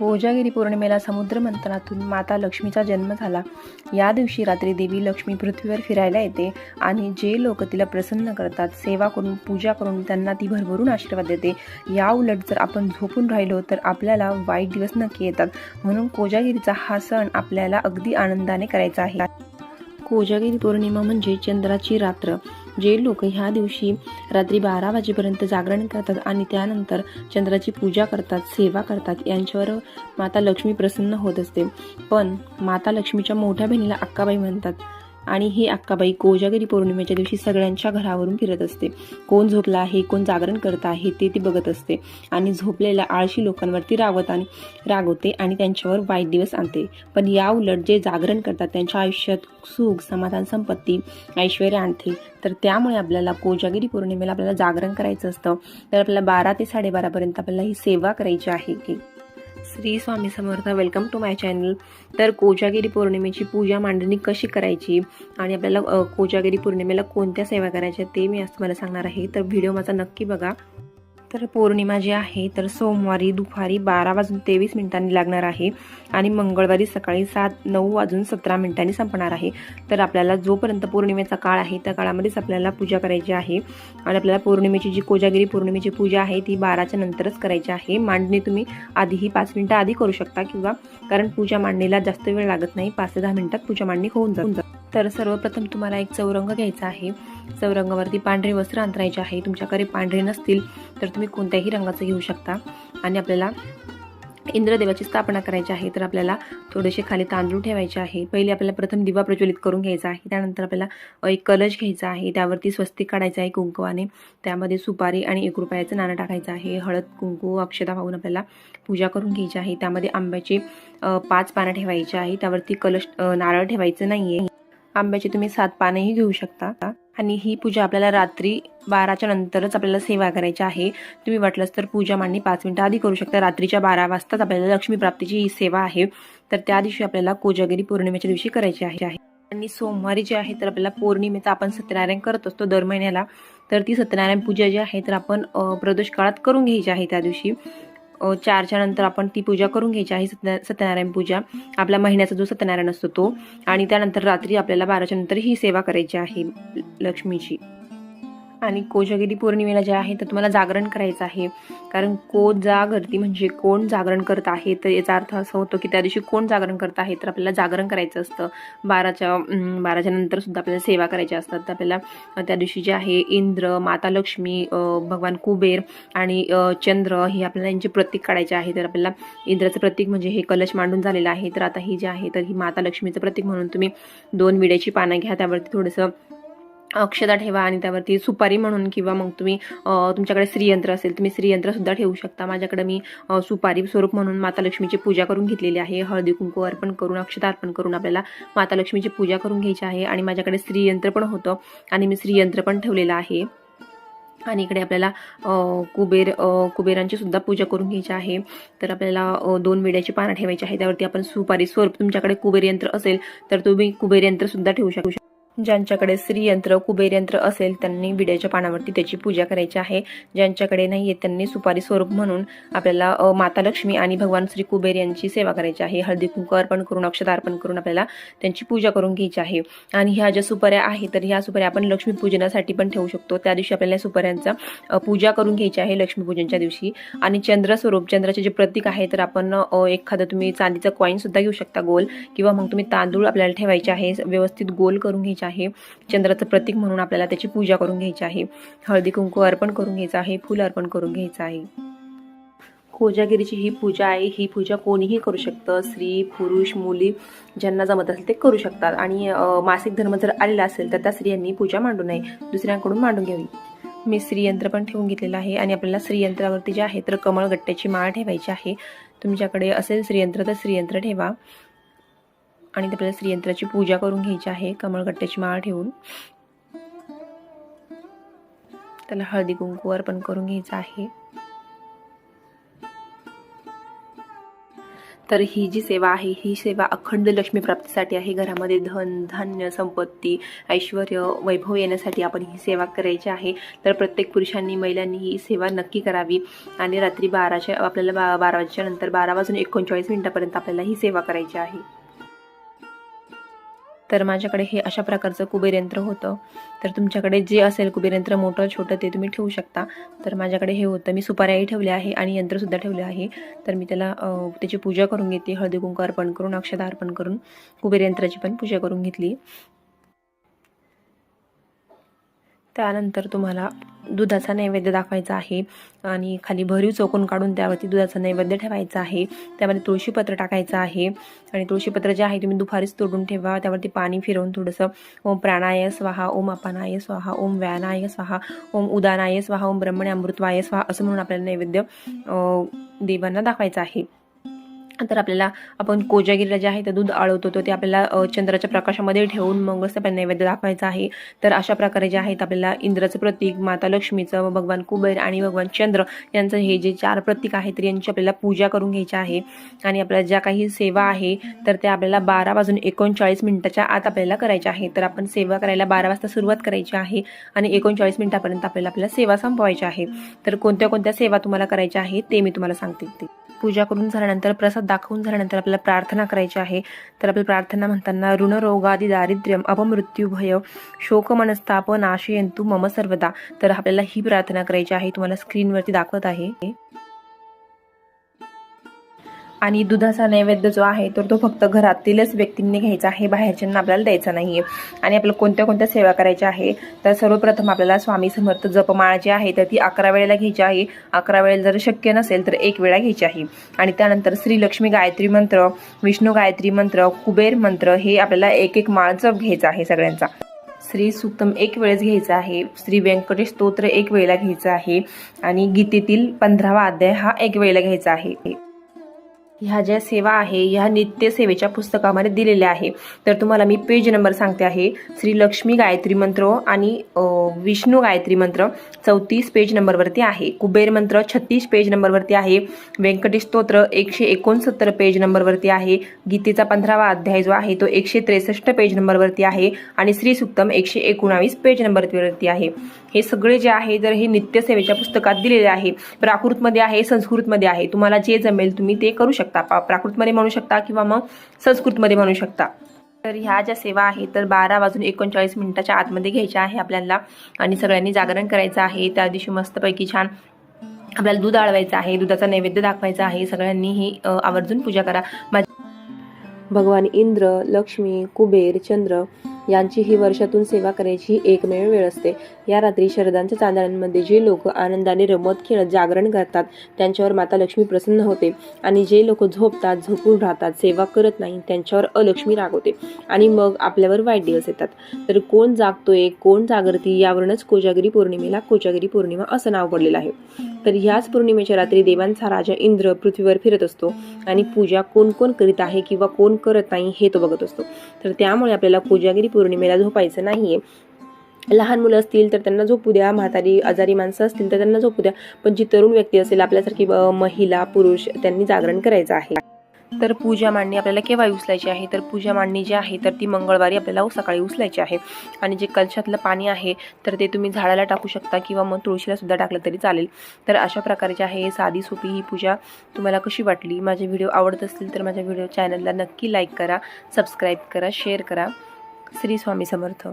कोजागिरी पौर्णिमेला समुद्र मंथनातून माता लक्ष्मीचा जन्म झाला. या दिवशी रात्री देवी लक्ष्मी पृथ्वीवर फिरायला येते आणि जे लोक तिला प्रसन्न करतात सेवा करून पूजा करून त्यांना ती भरभरून आशीर्वाद देते. या उलट जर आपण झोपून राहिलो तर आपल्याला वाईट दिवस नक्की येतात. म्हणून कोजागिरीचा हा सण आपल्याला अगदी आनंदाने करायचा आहे. कोजागिरी पौर्णिमा म्हणजे चंद्राची रात्र. जे लोक ह्या दिवशी रात्री बारा वाजेपर्यंत जागरण करतात आणि त्यानंतर चंद्राची पूजा करतात सेवा करतात यांच्यावर माता लक्ष्मी प्रसन्न होत असते. पण माता लक्ष्मीच्या मोठ्या बहिणीला अक्काबाई म्हणतात आणि ही अक्काबाई कोजागिरी पौर्णिमेच्या दिवशी सगळ्यांच्या घरावरून फिरत असते. कोण झोपला आहे कोण जागरण करत आहे ते ती बघत असते. आणि झोपलेल्या आळशी लोकांवरती रागवत आणि रागवते आणि त्यांच्यावर वाईट दिवस आणते. पण या उलट जे जागरण करतात त्यांच्या आयुष्यात सुख समाधान संपत्ती ऐश्वर आणते तर त्यामुळे आपल्याला कोजागिरी पौर्णिमेला आपल्याला जागरण करायचं असतं. तर आपल्याला बारा ते साडेबारापर्यंत आपल्याला ही सेवा करायची आहे Shri Swami Samarth welcome to my channel तर कोजागिरी पौर्णिमेची पूजा मांडणी कशी करायची आणि आपल्याला कोजागिरी पौर्णिमेला कोणत्या सेवा करायच्या ते मी आज तुम्हाला सांगणार आहे. तर व्हिडिओ माझा नक्की बघा. तर पौर्णिमा जी आहे तर सोमवारी दुपारी बारा वाजून तेवीस मिनिटांनी लागणार आहे आणि मंगळवारी सकाळी सात नऊ वाजून सतरा मिनिटांनी संपणार आहे. तर आपल्याला जोपर्यंत पौर्णिमेचा काळ आहे त्या काळामध्येच आपल्याला पूजा करायची आहे. आणि आपल्याला पौर्णिमेची जी कोजागिरी पौर्णिमेची पूजा आहे ती बाराच्या नंतरच करायची आहे. मांडणी तुम्ही आधीही पाच मिनिटं आधी करू शकता किंवा कारण पूजा मांडणीला जास्त वेळ लागत नाही पाच ते दहा मिनिटात पूजा मांडणी होऊन जाते. तर सर्वप्रथम तुम्हाला एक चौरंग घ्यायचा आहे. चौरंगावरती पांढरे वस्त्र अंतरायचे आहे. तुमच्याकडे पांढरे नसतील तर तुम्ही कोणत्याही रंगाचं घेऊ शकता. आणि आपल्याला इंद्रदेवाची स्थापना करायची आहे तर आपल्याला थोडेसे खाली तांदूळ ठेवायचे आहे. पहिले आपल्याला प्रथम दिवा प्रज्वलित करून घ्यायचा आहे. त्यानंतर आपल्याला एक कलश घ्यायचा आहे. त्यावरती स्वस्तिक काढायचं आहे कुंकवाने. त्यामध्ये सुपारी आणि एक रुपयाचं नाणं टाकायचं आहे. हळद कुंकू अक्षता वाहून आपल्याला पूजा करून घ्यायची आहे. त्यामध्ये आंब्याचे पाच पानं ठेवायची आहे. त्यावरती कलश नारळ ठेवायचं नाहीये. आंब्याची तुम्ही सात पानेही घेऊ शकता. आणि ही पूजा आपल्याला रात्री बाराच्या नंतरच आपल्याला सेवा करायची आहे. तुम्ही वाटलंच तर पूजा मांडणी पाच मिनिटं आधी करू शकता. रात्रीच्या बारा वाजताच आपल्याला लक्ष्मी प्राप्तीची ही सेवा आहे. तर त्या दिवशी आपल्याला कोजागिरी पौर्णिमेच्या दिवशी करायची आहे. आणि सोमवारी जे आहे तर आपल्याला पौर्णिमेचा आपण सत्यनारायण करत असतो दर महिन्याला. तर ती सत्यनारायण पूजा जी आहे तर आपण प्रदोष काळात करून घ्यायची आहे त्या दिवशी. चारच्या नंतर आपण ती पूजा करून घ्यायची आहे सत्य सत्यनारायण पूजा. आपला महिन्याचा जो सत्यनारायण असतो तो. आणि त्यानंतर रात्री आपल्याला बाराच्या नंतर ही सेवा करायची आहे लक्ष्मीची. आणि कोजागिरी पौर्णिमेला जे आहे तर तुम्हाला जागरण करायचं आहे. कारण को जागरती म्हणजे कोण जागरण करत आहे तर याचा अर्थ असा होतो की त्या दिवशी कोण जागरण करत आहे तर आपल्याला जागरण करायचं असतं. बाराच्या बाराच्या नंतर सुद्धा आपल्याला सेवा करायच्या असतात. तर आपल्याला त्या दिवशी जे आहे इंद्र माता लक्ष्मी भगवान कुबेर आणि चंद्र हे आपल्याला यांचे प्रतीक काढायचे आहे. तर आपल्याला इंद्राचं प्रतीक म्हणजे हे कलश मांडून झालेलं आहे. तर आता ही जे आहे तर ही माता लक्ष्मीचं प्रतीक म्हणून तुम्ही दोन विड्याची पानं घ्या. त्यावरती थोडंसं अक्षता ठेवा आणि त्यावरती सुपारी म्हणून किंवा मग तुम्ही तुमच्याकडे श्रीयंत्र असेल तुम्ही श्रीयंत्रसुद्धा ठेवू शकता. माझ्याकडे मी सुपारी स्वरूप म्हणून माता लक्ष्मीची पूजा करून घेतलेली आहे. हळदी कुंकू अर्पण करून अक्षता अर्पण करून आपल्याला माता लक्ष्मीची पूजा करून घ्यायची आहे आणि माझ्याकडे श्रीयंत्र पण होतं आणि मी श्रीयंत्र पण ठेवलेलं आहे. आणि इकडे आपल्याला कुबेर कुबेरांची सुद्धा पूजा करून घ्यायची आहे. तर आपल्याला दोन विड्याची पानं ठेवायची आहे. त्यावरती आपण सुपारी स्वरूप तुमच्याकडे कुबेर यंत्र असेल तर तुम्ही कुबेर यंत्रसुद्धा ठेवू शकू ज्यांच्याकडे श्रीयंत्र कुबेर यंत्र असेल त्यांनी विड्याच्या पानावरती त्याची पूजा करायची आहे. ज्यांच्याकडे नाही आहे त्यांनी सुपारी स्वरूप म्हणून आपल्याला माता लक्ष्मी आणि भगवान श्री कुबेर यांची सेवा करायची आहे. हळदी कुंकू अर्पण करून अक्षता अर्पण करून आपल्याला त्यांची पूजा करून घ्यायची आहे. आणि ह्या ज्या सुपाऱ्या आहेत तर ह्या सुपाऱ्या आपण लक्ष्मीपूजनासाठी पण ठेवू शकतो. त्या दिवशी आपल्याला सुपाऱ्यांचा पूजा करून घ्यायची आहे लक्ष्मीपूजनच्या दिवशी. आणि चंद्र स्वरूप चंद्राचे जे प्रतीक आहे तर आपण एखादं तुम्ही चांदीचं कॉईन सुद्धा घेऊ शकता गोल. किंवा मग तुम्ही तांदूळ आपल्याला ठेवायचे आहे व्यवस्थित गोल करून घ्यायचे आहे. चंद्राचं प्रतीक म्हणून आपल्याला त्याची पूजा करून घ्यायची आहे. हळदी कुंकू अर्पण करून घ्यायचं आहे. फुल अर्पण करून घ्यायचं आहे. कोजागिरीची ही पूजा आहे. ही पूजा कोणीही करू शकतं. स्त्री पुरुष मुली ज्यांना जमत असेल ते करू शकतात. आणि मासिक धर्म जर आलेला असेल तर त्या स्त्रियांनी पूजा मांडू नये. दुसऱ्यांकडून मांडून घ्यावी. मी श्रीयंत्र पण ठेवून घेतलेलं आहे आणि आपल्याला श्रीयंत्रावरती जे आहे तर कमळ गट्ट्याची माळ ठेवायची आहे. तुमच्याकडे असेल श्रीयंत्र तर श्रीयंत्र ठेवा. आणि आपल्याला श्रीयंत्राची पूजा करून घ्यायची आहे कमळगट्ट्याची माळ ठेवून. त्याला हळदी कुंकू अर्पण करून घ्यायचं आहे. तर ही जी सेवा आहे ही सेवा अखंड लक्ष्मी प्राप्तीसाठी आहे. घरामध्ये धन धान्य संपत्ती ऐश्वर वैभव येण्यासाठी आपण ही सेवा करायची आहे. तर प्रत्येक पुरुषांनी महिलांनी ही सेवा नक्की करावी. आणि रात्री बाराच्या आपल्याला बा बारा वाजच्या नंतर बारा वाजून एकोणचाळीस मिनिटापर्यंत आपल्याला ही सेवा करायची आहे. तर माझ्याकडे हे अशा प्रकारचं कुबेर यंत्र होतं. तर तुमच्याकडे जे असेल कुबेर यंत्र मोठं छोटं ते तुम्ही ठेवू शकता. तर माझ्याकडे हे होतं. मी सुपाऱ्याही ठेवले आहे आणि यंत्रसुद्धा ठेवले आहे. तर मी त्याला त्याची पूजा करून घेते. हळदी कुंकू अर्पण करून अक्षता अर्पण करून कुबेर यंत्राची पण पूजा करून घेतली. त्यानंतर तुम्हाला दुधाचा नैवेद्य दाखवायचा आहे. आणि खाली भरीव चौकून काढून त्यावरती दुधाचा नैवेद्य ठेवायचा आहे. त्यामध्ये तुळशीपत्र टाकायचं आहे. आणि तुळशीपत्र जे आहे तुम्ही दुपारीच तोडून ठेवा. त्यावरती पाणी फिरवून थोडंसं ओम प्राणाय स्वाहा ओम अपानाय स्वाहा ओम व्यानाय स्वाहा ओम उदानाय स्वाहा ओम ब्रह्मणे अमृतवाय स्वाहा असं म्हणून आपल्याला नैवेद्य देवांना दाखवायचं आहे. तर आपल्याला आपण कोजागिरीला जे आहे ते दूध आळवतो तो ते आपल्याला चंद्राच्या प्रकाशामध्ये ठेवून मग आपल्याला नैवेद्य दाखवायचा आहे. तर अशा प्रकारे जे आहेत आपल्याला इंद्राचं प्रतीक माता लक्ष्मीचं भगवान कुबेर आणि भगवान चंद्र यांचं हे जे चार प्रतीक आहेत तर यांची आपल्याला पूजा करून घ्यायची आहे. आणि आपल्याला ज्या काही सेवा आहे तर त्या आपल्याला बारा वाजून एकोणचाळीस मिनिटाच्या आत आपल्याला करायच्या आहे. तर आपण सेवा करायला बारा वाजता सुरुवात करायची आहे आणि एकोणचाळीस मिनिटापर्यंत आपल्याला आपल्याला सेवा संपवायची आहे. तर कोणत्या कोणत्या सेवा तुम्हाला करायच्या आहे ते मी तुम्हाला सांगते. ते पूजा करून झाल्यानंतर प्रसाद दाखवून झाल्यानंतर आपल्याला प्रार्थना करायची आहे. तर आपल्याला प्रार्थना म्हणताना ऋणरोगादी दारिद्र्यम अपमृत्यू भय शोक मनस्ताप नाशयंतु मम सर्वदा. तर आपल्याला ही प्रार्थना करायची आहे. तुम्हाला स्क्रीनवरती दाखवत आहे. आणि दुधाचा नैवेद्य जो आहे तर तो फक्त घरातीलच व्यक्तींनी घ्यायचा आहे बाहेरच्यांना आपल्याला द्यायचा नाहीये. आणि आपल्याला कोणत्या कोणत्या सेवा करायच्या आहे तर सर्वप्रथम आपल्याला स्वामी समर्थ जपमाळा जी आहे तर ती अकरा वेळेला घ्यायची आहे. अकरा वेळेला जर शक्य नसेल तर एक वेळा घ्यायची आहे. आणि त्यानंतर श्रीलक्ष्मी गायत्री मंत्र विष्णू गायत्री मंत्र कुबेर मंत्र हे आपल्याला एक एक माळ जप घ्यायचा आहे सगळ्यांचा. श्री सुक्तम एक वेळेस घ्यायचा आहे. श्री व्यंकटेश स्तोत्र एक वेळेला घ्यायचं आहे. आणि गीतेतील पंधरावा अध्याय हा एक वेळेला घ्यायचा आहे. ह्या ज्या सेवा आहे ह्या नित्य सेवेच्या पुस्तकामध्ये दिलेल्या आहे. तर तुम्हाला मी पेज नंबर सांगते आहे. श्री लक्ष्मी गायत्री मंत्र आणि विष्णू गायत्री मंत्र चौतीस पेज नंबरवरती आहे. कुबेर मंत्र छत्तीस पेज नंबरवरती आहे. व्यंकटेश स्तोत्र एकशे एकोणसत्तर पेज नंबरवरती आहे. गीतेचा पंधरावा अध्याय जो आहे तो एकशे त्रेसष्ट पेज नंबरवरती आहे. आणि श्री सुक्तम एकशे एकोणावीस पेज नंबरवरती आहे. हे सगळे जे आहे जर हे नित्यसेवेच्या पुस्तकात दिलेले आहे प्राकृतमध्ये आहे संस्कृतमध्ये आहे तुम्हाला जे जमेल तुम्ही ते करू शकता. प्राकृतमध्ये म्हणू शकता किंवा मग संस्कृतमध्ये म्हणू शकता. तर ह्या ज्या सेवा आहेत तर बारा वाजून एकोणचाळीस मिनिटाच्या आतमध्ये घ्यायच्या आहे आपल्याला. आणि सगळ्यांनी जागरण करायचं आहे. त्या दिवशी मस्तपैकी छान आपल्याला दूध आळवायचं आहे दुधाचा नैवेद्य दाखवायचा आहे. सगळ्यांनी ही आवर्जून पूजा करा. भगवान इंद्र लक्ष्मी कुबेर चंद्र यांची ही वर्षातून सेवा करायची ही एकमेव वेळ असते. या रात्री शरदांच्या चांदण्यांमध्ये जे लोक आनंदाने रमत खेळत जागरण करतात त्यांच्यावर माता लक्ष्मी प्रसन्न होते आणि जे लोक झोपतात झोपून राहतात सेवा करत नाही त्यांच्यावर अलक्ष्मी रागवते आणि मग आपल्यावर वाईट दिवस येतात. तर कोण जागतोय कोण जागरती यावरूनच कोजागिरी पौर्णिमेला कोजागिरी पौर्णिमा असं नाव पडलेलं आहे. तर ह्याच पौर्णिमेच्या रात्री देवांचा राजा इंद्र पृथ्वीवर फिरत असतो आणि पूजा कोण कोण करीत आहे किंवा कोण करत नाही हे तो बघत असतो. तर त्यामुळे आपल्याला कोजागिरी पौर्णिमेला झोपायचं नाहीये. लहान मुलं असतील तर त्यांना झोपू द्या म्हातारी आजारी माणसं असतील तर त्यांना झोपू द्या. पण जी तरुण व्यक्ती असेल आपल्यासारखी महिला पुरुष त्यांनी जागरण करायचं आहे. तर पूजा मांडणी आपल्याला केव्हा उचलायची आहे? तर पूजा मांडणी जी आहे तर ती मंगळवारी आपल्याला सकाळी उचलायची आहे. आणि जे कलशातलं पाणी आहे तर ते तुम्ही झाडाला टाकू शकता किंवा मग तुळशीला सुद्धा टाकलं तरी चालेल. तर अशा प्रकारची आहे साधी सोपी ही पूजा तुम्हाला कशी वाटली? माझे व्हिडिओ आवडत असतील तर माझ्या व्हिडिओ चॅनलला नक्की लाईक करा सबस्क्राईब करा शेअर करा. श्री स्वामी समर्थ.